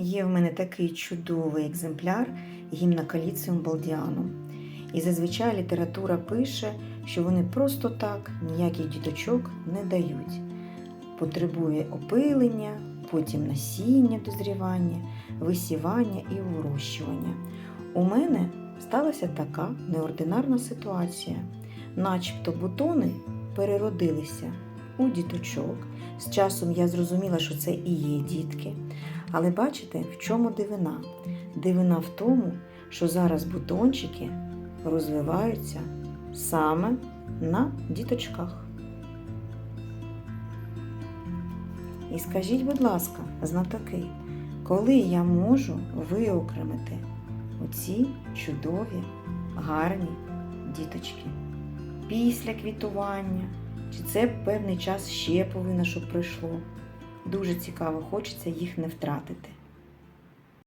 Є в мене такий чудовий екземпляр гімнокаліціум балдіанум. І зазвичай література пише, що вони просто так ніяких діточок не дають. Потребує опилення, потім насіння дозрівання, висівання і вирощування. У мене сталася така неординарна ситуація, начебто бутони переродилися у діточок. З часом я зрозуміла, що це і є дітки. Але бачите, в чому дивина? Дивина в тому, що зараз бутончики розвиваються саме на діточках. І скажіть, будь ласка, знатоки, коли я можу виокремити оці чудові, гарні діточки? Після квітування? Чи це певний час ще повинно, щоб пройшло? Дуже цікаво, хочеться їх не втратити.